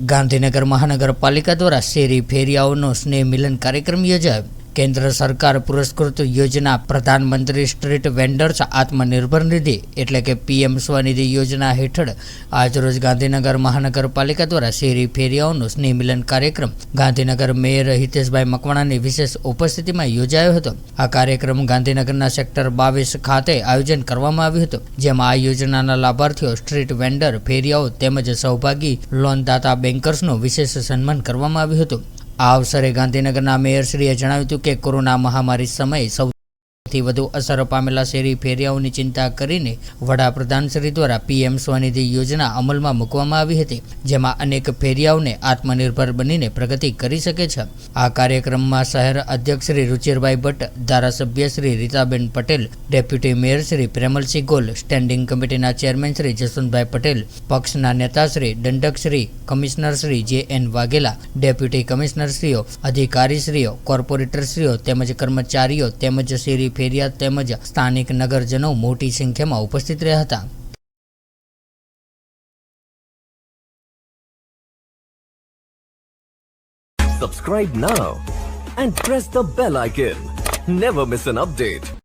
ગાંધીનગર મહાનગરપાલિકા દ્વારા શેરી ફેરિયાઓનો સ્નેહ મિલન કાર્યક્રમ યોજાયો. કેન્દ્ર સરકાર પુરસ્કૃત યોજના પ્રધાનમંત્રી સ્ટ્રીટ વેન્ડર્સ આત્મનિર્ભર નિધિ, એટલે કે પીએમ સ્વનિધિ યોજના હેઠળ આજરોજ ગાંધીનગર મહાનગરપાલિકા દ્વારા શેરી ફેરિયાઓનો સ્નેહમિલન કાર્યક્રમ ગાંધીનગર મેયર હિતેશભાઈ મકવાણાની વિશેષ ઉપસ્થિતિમાં યોજાયો હતો. આ કાર્યક્રમ ગાંધીનગરના સેક્ટર બાવીસ ખાતે આયોજન કરવામાં આવ્યું હતું, જેમાં આ યોજનાના લાભાર્થીઓ સ્ટ્રીટ વેન્ડર, ફેરિયાઓ તેમજ સૌભાગી લોનદાતા બેન્કર્સનું વિશેષ સન્માન કરવામાં આવ્યું હતું. આ અવસરે ગાંધીનગરના મેયરશ્રીએ જણાવ્યું હતું કે કોરોના મહામારી સમયે સૌથી વધુ અસર પામેલા શેરી ફેરિયાઓની ચિંતા કરીને વડાપ્રધાન શ્રી દ્વારા પીએમ સ્વનિધિ યોજના અમલમાં મૂકવામાં આવી હતી, જેમાં અનેક ફેરિયાઓને આત્મનિર્ભર બનીને પ્રગતિ કરી શકે છે. આ કાર્યક્રમમાં શહેર અધ્યક્ષ શ્રી રુચિરભાઈ ભટ્ટ, ધારાસભ્ય Shri Ritaben Patel, deputy mayor Shri Premalsinh Gol, standing કમિટીના ચેરમેન શ્રી જસવંતભાઈ પટેલ, પક્ષના નેતા શ્રી દંડક Shri commissioner Shri J N Vaghela, deputy કમિશનરશ્રીઓ, અધિકારીશ્રીઓ, કોર્પોરેટરશ્રીઓ તેમજ કર્મચારીઓ તેમજ શેરી ફેરિયા તેમજ સ્થાનિક નગરજનો મોટી સંખ્યામાં ઉપસ્થિત રહ્યા હતા Subscribe now and press the bell icon. Never miss an update.